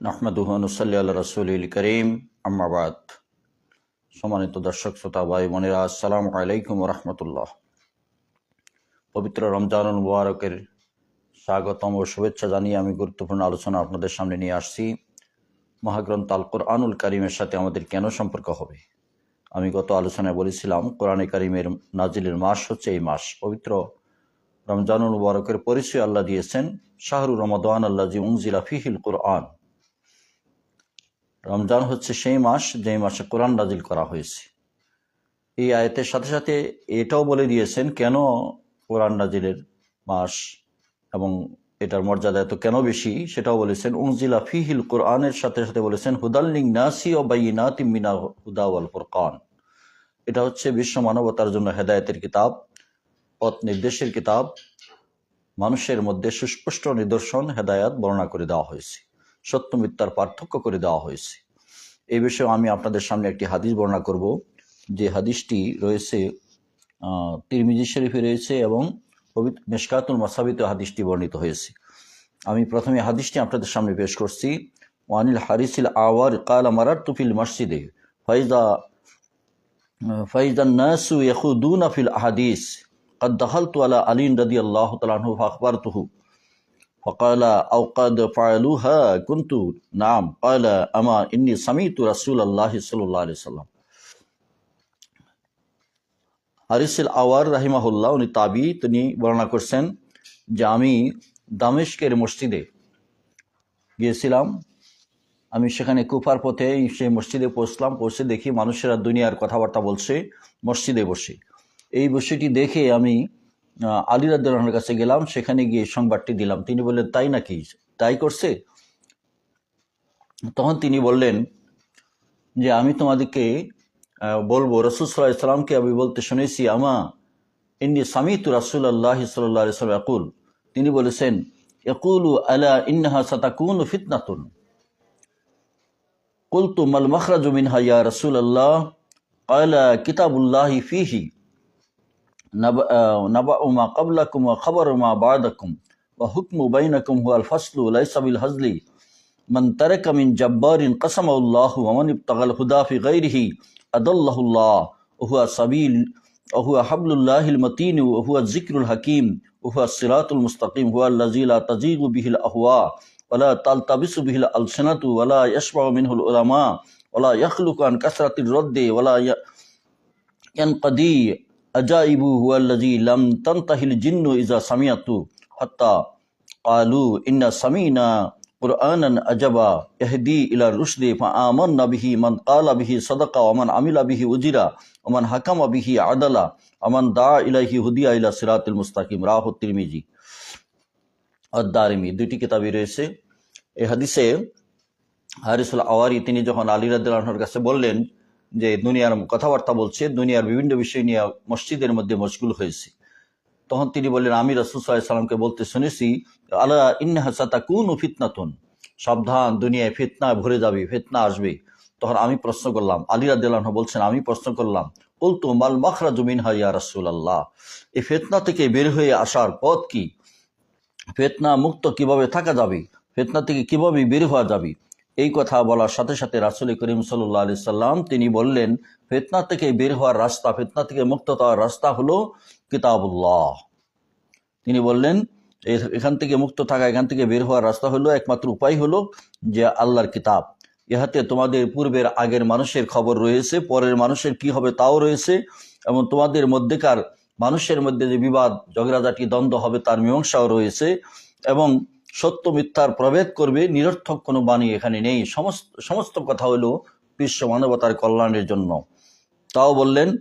নহমদুহনুসল্লি রসুল করিম। আম্মাবাদ সম্মানিত দর্শক, শ্রোতা, ভাই, বোনেরা, আসসালামু আলাইকুম রহমতুল্লাহ। পবিত্র রমজানুল মুবারকের স্বাগতম ও শুভেচ্ছা জানিয়ে আমি গুরুত্বপূর্ণ আলোচনা আপনাদের সামনে নিয়ে আসছি। মহাগ্রন্থ আল কোরআনুল কারিমের সাথে আমাদের কেন সম্পর্ক হবে? আমি গত আলোচনায় বলেছিলাম, কোরআনে কারিমের নাজিলের মাস হচ্ছে এই মাস। পবিত্র রমজানুল মুবারকের পরিচয় আল্লাহ দিয়েছেন, শাহরু রমাদান আল্লাহ জি উংজিলা ফিহিল কোরআন। রমজান হচ্ছে সেই মাস, যেই মাসে কোরআন নাজিল করা হয়েছে। এই আয়তের সাথে সাথে এটাও বলে দিয়েছেন, কেন কোরআন নাজিলের মাস এবং এটার মর্যাদা এত কেন বেশি? সেটাও বলেছেন উংজিলা ফিহিল কোরআনের সাথে সাথে বলেছেন হুদাল্লিং নাসি ও বাইনা তিমিনা হুদাওয়াল ফুরকান। এটা হচ্ছে বিশ্ব মানবতার জন্য হেদায়তের কিতাব, পথ নির্দেশের কিতাব। মানুষের মধ্যে সুস্পষ্ট নিদর্শন, হেদায়াত বর্ণনা করে দেওয়া হয়েছে। সত্য মিথ্যার পার্থক্য করে দেওয়া হয়েছে এই বিষয়ে আমি আপনাদের সামনে একটি হাদিস বর্ণনা করব যে হাদিসটি রয়েছে আহ, তিরমিজি শরীফে রয়েছে এবং পবিত্র মেশকাতুল মাসাবিতে হাদিসটি বর্ণিত হয়েছে আমি প্রথমে হাদিসটি আপনাদের সামনে পেশ করছি ওয়ানিল হারিসিল আওয়ার কাল মারার তুফিল মসজিদে ফাইজা ফাইজান নাসু ইয়াখুদুনা ফিল আহাদিস قد دخلت على علي رضي الله تعالى عنه فأخبرته فقال أو قد فعلوها كنت نعم قال أما إني سمعت رسول الله صلى الله عليه وسلم হারিসিল আওয়ার রাহিমাহুল্লাহ উনি তাবি তিনি বর্ণনা করছেন যে আমি দামেশকের মসজিদে গিয়েছিলাম আমি সেখানে কুফার পথে সেই মসজিদে পৌঁছলাম পৌঁছে দেখি মানুষেরা দুনিয়ার কথাবার্তা বলছে মসজিদে বসে এই বিষয়টি দেখে আমি আহ, আলী রাদ্দানের কাছে গেলাম, সেখানে গিয়ে সংবাদটি দিলাম। তিনি বললেন, তাই নাকি? তাই করছে? তখন তিনি বললেন যে, আমি তোমাদেরকে বলব, রসুল ইসলামকে আমি বলতে শুনেছি, আমা ইন্নি তু রাসুল আল্লাহ সাল্লাহ ইসলাম আকুল তিনি বলেছেন একুলু আলা ইন্নাহা সাতাকুন ফিতনাতুন। কুলতু মাল মখরাজু মিনহা ইয়া রসুল আল্লাহ আলা কিতাবুল্লাহি ফিহি। نبأ, نبأ ما قبلكم وخبر ما بعدكم. وحكم بينكم هو الفصل ليس بالهزل. من ترك من جبار قسمه الله ومن ابتغى الهدى في غيره أضله الله. وهو سبيل وهو حبل الله المتين وهو الذكر الحكيم. وهو الصراط المستقيم. هو الذي لا تزيغ به الأهواء ولا تلتبس به الألسنة ولا يشبع منه العلماء ولا يخلق عن كثرة الرد ولا আজাইবু হুয়াল্লাজি লাম তান্তাহিল জিন্নু ইজা সামিয়াতু হত্তা আলু ইন্না সামিনা কুরআনান আজাবা ইহদি ইলা রুশদি ফা আমান্না বিহি মান ক্বালা বিহি সাদাকা ওয়া মান আমিলা বিহি উজিরা ওয়া মান হাকামা বিহি আদালা ওয়া মান দা ইলাইহি হুদিয়া ইলা সিরাতিল মুস্তাকিম। রাহু তিরমিজি। দারিমি দুইটি কিতাবই রয়েছে। এই হাদিসে হারিসুল আওয়ারি তিনি যখন আলী রাদিয়াল্লাহু আনহুর কাছে বললেন যে দুনিয়ার কথাবার্তা বলছে, দুনিয়ার বিভিন্ন বিষয় নিয়ে মসজিদের মধ্যে মশগুল হয়েছে। তখন তিনি বললেন, আমি রসুল সাল্লামকে বলতে শুনেছি আল্লাহ ইন্নাহাসাতা কোন ফিতনাতুন, সাবধান, দুনিয়ায় ফিতনা ভরে যাবে, ফিতনা আসবে। তখন আমি প্রশ্ন করলাম, আলী রাদ্দাহ বলছেন, আমি প্রশ্ন করলাম বলতো মাল মখরা জমিন হাইয়া আল্লাহ এই ফেতনা থেকে বের হয়ে আসার পথ কি? ফেতনা মুক্ত কীভাবে থাকা যাবে? ফেতনা থেকে কীভাবে বের হওয়া যাবে? এই কথা বলার সাথে সাথে রাসুল করিম সাল্লাহ আলি সাল্লাম তিনি বললেন, ফেতনা থেকে বের হওয়ার রাস্তা, ফেতনা থেকে মুক্ত হওয়ার রাস্তা হলো কিতাবুল্লাহ। তিনি বললেন এখান থেকে মুক্ত থাকা, এখান থেকে বের হওয়ার রাস্তা হলো, একমাত্র উপায় হলো যে আল্লাহর কিতাব। ইহাতে তোমাদের পূর্বের আগের মানুষের খবর রয়েছে, পরের মানুষের কি হবে তাও রয়েছে, এবং তোমাদের মধ্যেকার মানুষের মধ্যে যে বিবাদ, ঝগড়াঝাটি, দ্বন্দ্ব হবে তার মীমাংসাও রয়েছে, এবং সত্য মিথ্যার প্রভেদ করবে, নিরর্থক কোনো বাণী এখানে নেই। সমস্ত সমস্ত কথা হলো বিশ্ব মানবতার কল্যাণের জন্য। তাও বললেন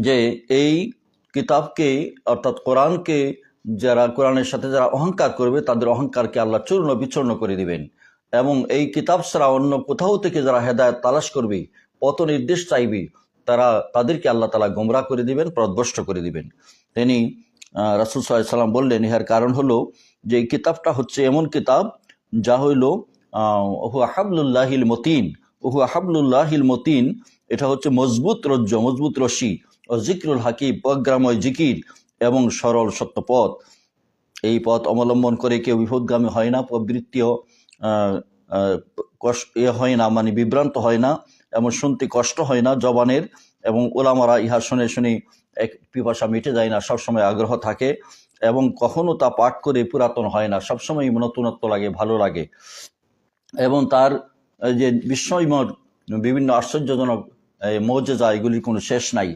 যে, এই কিতাবকে, অর্থাৎ কোরআনকে যারা, কোরআনের সাথে যারা অহংকার করবে, তাদের অহংকারকে আল্লাহ চূর্ণ বিচূর্ণ করে দিবেন। এবং এই কিতাব ছাড়া অন্য কোথাও থেকে যারা হেদায়ত তালাশ করবে, পথ নির্দেশ চাইবে, তারা, তাদেরকে আল্লাহ তালা গোমরা করে দিবেন প্রদভষ্ট করে দিবেন। তিনি রাসুল সাল্লাম বললেন ইহার কারণ হলো যে কিতাবটা হচ্ছে এমন কিতাব যা হইল ওহু আহাবুল্লাহিল মতিন ওহু আহাবুল্লাহিল মতিন এটা হচ্ছে মজবুত রজ্জ মজবুত রশি ও জিকরুল হাকিব প্রজ্ঞাময় জিকির এবং সরল সত্য পথ এই পথ অবলম্বন করে কেউ বিপদগামী হয় না আহ, কষ্ট ইয়ে হয় না মানে বিভ্রান্ত হয় না এমন শুনতে কষ্ট হয় না জবানের এবং ওলামারা ইহা শুনে শুনে এক পিপাসা মিটে যায় না, সবসময় আগ্রহ থাকে এবং কখনো তা পাঠ করে পুরাতন হয় না সবসময় নতুনত্ব লাগে, ভালো লাগে। এবং তার যে বিস্ময়ময় বিভিন্ন আশ্চর্যজনক মৌজেজা, এগুলির কোনো শেষ নাই।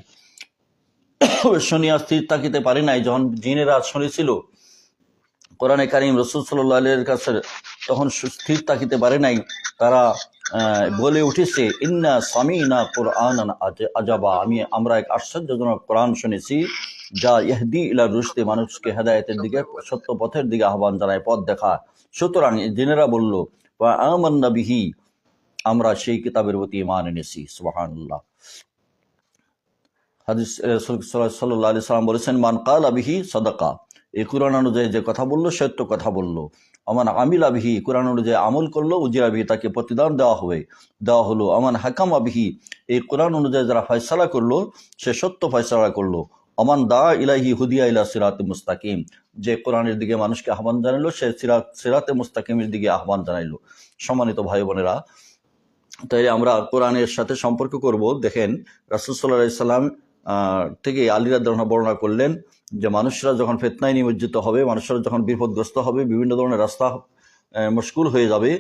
শুনিয়া স্থির থাকিতে পারে নাই, যখন জিনেরা শুনেছিল কোরআনে কারিম রসুল সাল্লাহ কাছে তখন স্থির থাকিতে পারে নাই, তারা বলে উঠেছে, ইন্না সামিনা কোরআন আজাবা। আমি, আমরা এক আশ্চর্যজনক কোরআন শুনেছি, যা ইহদি ইলা রুশদে মানুষকে হেদায়েতের দিকে, সত্য পথের দিকে আহ্বান জানায়, পথ দেখা। সুতরাং জিনেরা বলল বিহি। আমরা সেই কিতাবের প্রতি ইমান এনেছি, সুবহানাল্লাহ। হাদিস সাল্লাহ আলি সাল্লাম বলেছেন, মান কাল আবিহি সদাকা। এই কোরআন অনুযায়ী যে কথা বলল, সত্য কথা বলল। আমান আমিল আবিহি কোরআন অনুযায়ী আমল করল, উজির আবিহি তাকে প্রতিদান দেওয়া হবে। দেওয়া হলো, আমান হাকাম আবিহি এই কোরআন অনুযায়ী যারা ফয়সালা করল, সে সত্য ফয়সালা করল। আমান দা ইলাহি হুদিয়া ইলা সিরাতে মুস্তাকিম, যে কোরআনের দিকে মানুষকে আহ্বান জানাইলো, সে সিরাত, সিরাতে মুস্তাকিমের দিকে আহ্বান জানাইলো। সম্মানিত ভাই বোনেরা তাই আমরা কোরআনের সাথে সম্পর্ক করব। দেখেন, রাসুল সাল্লাহ থেকে আলিরাদ বর্ণনা করলেন যে মানুষরা যখন ফেতনায় নিমজ্জিত হবে, মানুষরা যখন বিপদগ্রস্ত হবে, বিভিন্ন ধরনের রাস্তা মুশকুল হয়ে যাবে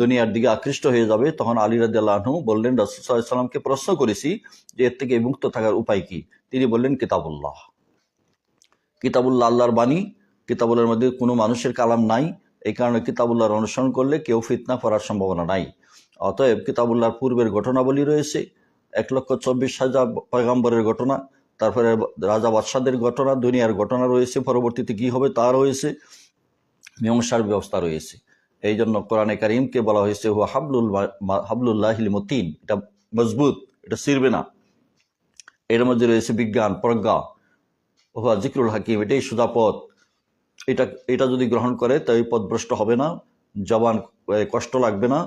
দুনিয়ার দিকে আকৃষ্ট হয়ে যাবে, তখন আলী রাদিয়াল্লাহু বললেন, রাসুল সাল্লামকে প্রশ্ন করেছি যে এর থেকে মুক্ত থাকার উপায় কি? তিনি বললেন, কিতাবুল্লাহ। কিতাবুল্লাহ আল্লাহর বাণী, কিতাবুল্লাহর মধ্যে কোনো মানুষের কালাম নাই, এই কারণে কিতাবুল্লাহর অনুসরণ করলে কেউ ফিতনা করার সম্ভাবনা নাই। অতএব কিতাবুল্লাহর পূর্বের ঘটনাবলী রয়েছে এক লক্ষ চব্বিশ হাজার পয়গাম্বরের ঘটনা, তারপরে রাজা বাদশাদের ঘটনা, দুনিয়ার ঘটনা রয়েছে, পরবর্তীতে কি হবে তা রয়েছে মীমাংসার ব্যবস্থা রয়েছে। এই জন্য কোরআনে কারিমকে বলা হয়েছে, হুয়া হাবলুল হাবলুল্লাহিল মতিন। এটা মজবুত, এটা সিরবে না। এর মধ্যে রয়েছে বিজ্ঞান, প্রজ্ঞা, হুয়া জিকরুল হাকিম, এটাই সুদা পথ। এটা এটা যদি গ্রহণ করে তাই পথভ্রষ্ট হবে না, জবান কষ্ট লাগবে না,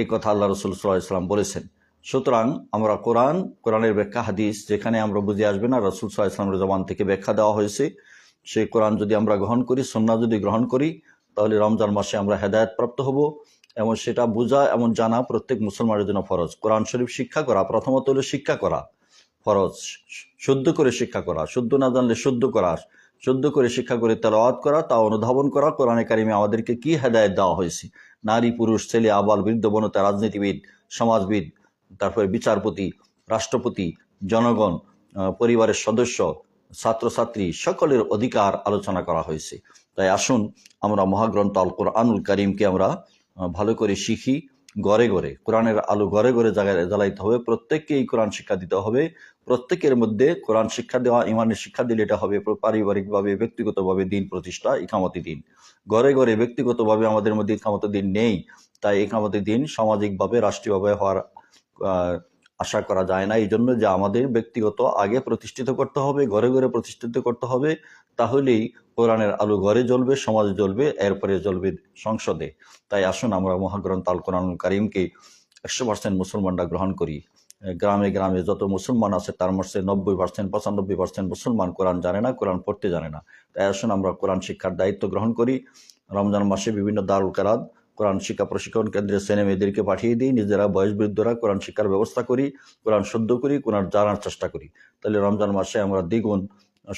এই কথা আল্লাহ রসুল সাল্লাহ ইসলাম বলেছেন। সুতরাং আমরা কোরআন, কোরআনের ব্যাখ্যা, হাদিস যেখানে আমরা বুঝে আসবে না রসুল সাল্লাহ ইসলামের জবান থেকে ব্যাখ্যা দেওয়া হয়েছে, সেই কোরআন যদি আমরা গ্রহণ করি সন্না যদি গ্রহণ করি, তাহলে রমজান মাসে আমরা হেদায়ত প্রাপ্ত হব এবং সেটা বোঝা এবং জানা প্রত্যেক মুসলমানের জন্য ফরজ। কোরআন শরীফ শিক্ষা করা, প্রথমত হলো শিক্ষা করা ফরজ। শুদ্ধ করে শিক্ষা করা, শুদ্ধ না জানলে শুদ্ধ করা, শুদ্ধ করে শিক্ষা করে তেলাওয়াত করা, তা অনুধাবন করা, কোরআনে কারিমে আমাদেরকে কি হেদায়ত দেওয়া হয়েছে? নারী, পুরুষ, ছেলে, আবাল, বৃদ্ধ, বনতা, রাজনীতিবিদ, সমাজবিদ তারপরে বিচারপতি, রাষ্ট্রপতি, জনগণ পরিবারের সদস্য, ছাত্রছাত্রী সকলের অধিকার আলোচনা করা হয়েছে। তাই আসুন আমরা মহাগ্রন্থ আল কোরআনুল করিমকে আমরা ভালো করে শিখি ঘরে ঘরে কোরআনের আলো ঘরে ঘরে জায়গায় জ্বালাইতে হবে। প্রত্যেককে এই কোরআন শিক্ষা দিতে হবে। প্রত্যেকের মধ্যে কোরআন শিক্ষা দেওয়া, ইমানের শিক্ষা দিলে এটা হবে পারিবারিকভাবে, ব্যক্তিগতভাবে দিন প্রতিষ্ঠা, ইকামতি দিন। ঘরে ঘরে ব্যক্তিগতভাবে আমাদের মধ্যে ইকামতি দিন নেই। তাই ইকামতি দিন সামাজিকভাবে, রাষ্ট্রীয়ভাবে হওয়ার আশা করা যায় না। এই জন্য যে আমাদের ব্যক্তিগত আগে প্রতিষ্ঠিত করতে হবে, ঘরে ঘরে প্রতিষ্ঠিত করতে হবে, তাহলেই কোরআনের আলো ঘরে জ্বলবে, সমাজে জ্বলবে, এরপরে জ্বলবে সংসদে। তাই আসুন আমরা মহাগ্রন্থ আল কোরআন কারিমকে একশো পার্সেন্ট মুসলমানরা গ্রহণ করি। গ্রামে গ্রামে যত মুসলমান আছে, তার মধ্যে নব্বই পার্সেন্ট পঁচানব্বই পার্সেন্ট মুসলমান কোরআন জানে না, কোরআন পড়তে জানে না। তাই আসুন আমরা কোরআন শিক্ষার দায়িত্ব গ্রহণ করি। রমজান মাসে বিভিন্ন দারুল কারাত কোরআন শিক্ষা প্রশিক্ষণ কেন্দ্রে ছেলে মেয়েদেরকে পাঠিয়ে দিই, নিজেরা বয়স বৃদ্ধরা কোরআন শিক্ষার ব্যবস্থা করি, কোরআন শুদ্ধ করি, কোরআন জানার চেষ্টা করি। তাহলে রমজান মাসে আমরা দ্বিগুণ,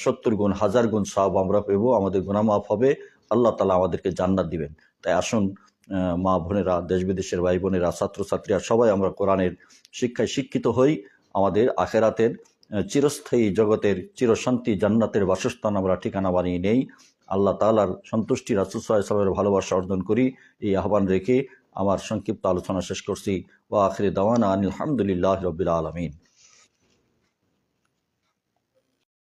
সত্তর গুণ, হাজার গুণ সব আমরা পেব, আমাদের গুণামাফ হবে, আল্লাহ তালা আমাদেরকে জান্নাত দিবেন। তাই আসুন মা বোনেরা দেশ বিদেশের ভাই বোনেরা, ছাত্রছাত্রীরা, সবাই আমরা কোরআনের শিক্ষায় শিক্ষিত হই, আমাদের আখেরাতের চিরস্থায়ী জগতের, চিরশান্তি জান্নাতের বাসস্থান আমরা ঠিকানা বানিয়ে নেই। আল্লাহ তালার সন্তুষ্টি রাসুসাল্লামের ভালোবাসা অর্জন করি। এই আহ্বান রেখে আমার সংক্ষিপ্ত আলোচনা শেষ করছি। ও আখিরি দাওয়ানা আনিল হামদুলিল্লাহ রবিল আলমিন।